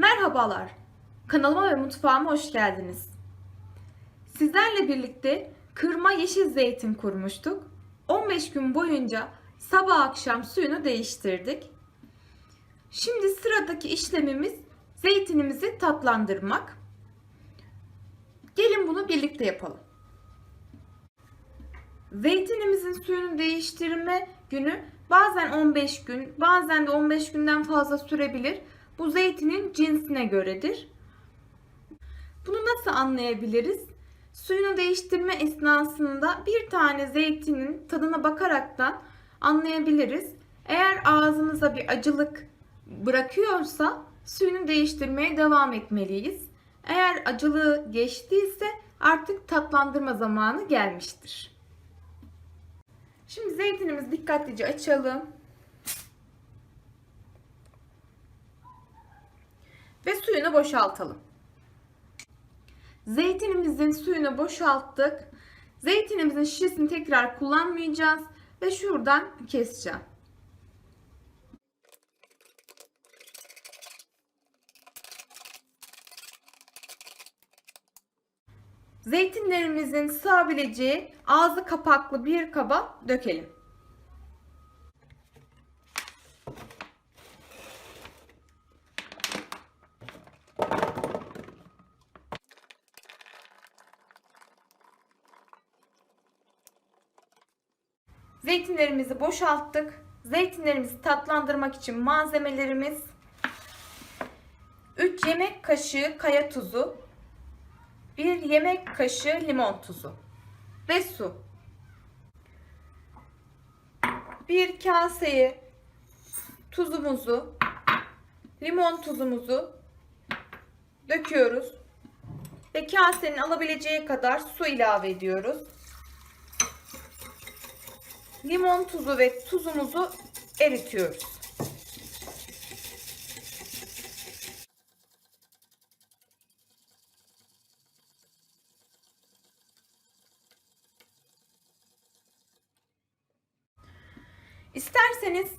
Merhabalar. Kanalıma ve mutfağıma hoş geldiniz. Sizlerle birlikte kırma yeşil zeytin kurmuştuk. 15 gün boyunca sabah akşam suyunu değiştirdik. Şimdi sıradaki işlemimiz zeytinimizi tatlandırmak. Gelin bunu birlikte yapalım. Zeytinimizin suyunu değiştirme günü bazen 15 gün, bazen de 15 günden fazla sürebilir. Bu zeytinin cinsine göredir. Bunu nasıl anlayabiliriz? Suyunu değiştirme esnasında bir tane zeytinin tadına bakaraktan anlayabiliriz. Eğer ağzımıza bir acılık bırakıyorsa suyunu değiştirmeye devam etmeliyiz. Eğer acılığı geçtiyse artık tatlandırma zamanı gelmiştir. Şimdi zeytinimizi dikkatlice açalım. Ve suyunu boşaltalım. Zeytinimizin suyunu boşalttık. Zeytinimizin şişesini tekrar kullanmayacağız ve şuradan keseceğim. Zeytinlerimizin sığabileceği ağzı kapaklı bir kaba dökelim. Zeytinlerimizi boşalttık. Zeytinlerimizi tatlandırmak için malzemelerimiz 3 yemek kaşığı kaya tuzu, 1 yemek kaşığı limon tuzu ve su. Bir kaseye tuzumuzu, limon tuzumuzu döküyoruz ve kasenin alabileceği kadar su ilave ediyoruz. Limon tuzu ve tuzumuzu eritiyoruz. İsterseniz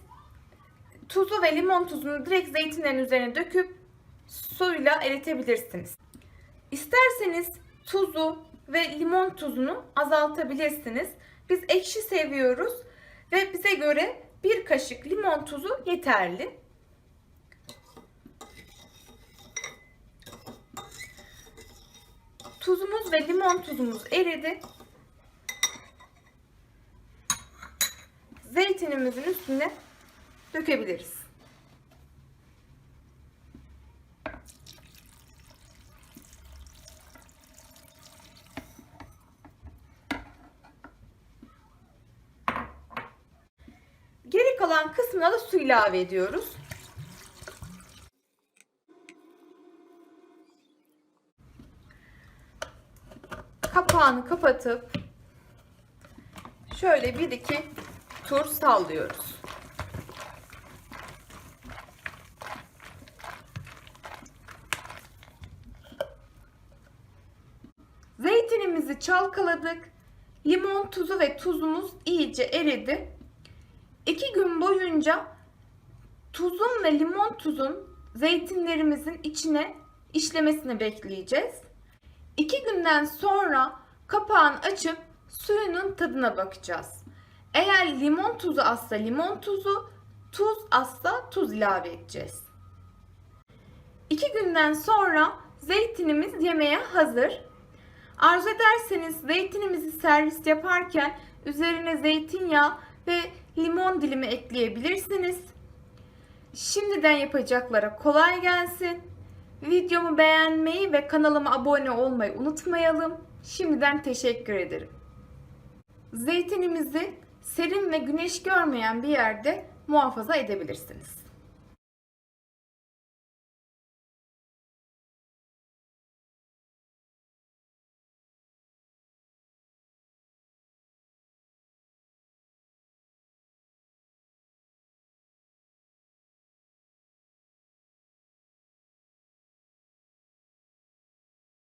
tuzu ve limon tuzunu direkt zeytinlerin üzerine döküp suyla eritebilirsiniz. İsterseniz tuzu ve limon tuzunu azaltabilirsiniz. Biz ekşi seviyoruz ve bize göre bir kaşık limon tuzu yeterli. Tuzumuz ve limon tuzumuz eridi. Zeytinimizin üstüne dökebiliriz. Kalan kısmına da su ilave ediyoruz. Kapağını kapatıp şöyle bir iki tur sallıyoruz. Zeytinimizi çalkaladık. Limon tuzu ve tuzumuz iyice eridi. 2 gün boyunca tuzun ve limon tuzun zeytinlerimizin içine işlemesini bekleyeceğiz. 2 günden sonra kapağını açıp suyunun tadına bakacağız. Eğer limon tuzu azsa limon tuzu, tuz azsa tuz ilave edeceğiz. 2 günden sonra zeytinimiz yemeğe hazır. Arzu ederseniz zeytinimizi servis yaparken üzerine zeytinyağı ve limon dilimi ekleyebilirsiniz. Şimdiden yapacaklara kolay gelsin. Videomu beğenmeyi ve kanalıma abone olmayı unutmayalım. Şimdiden teşekkür ederim. Zeytinimizi serin ve güneş görmeyen bir yerde muhafaza edebilirsiniz.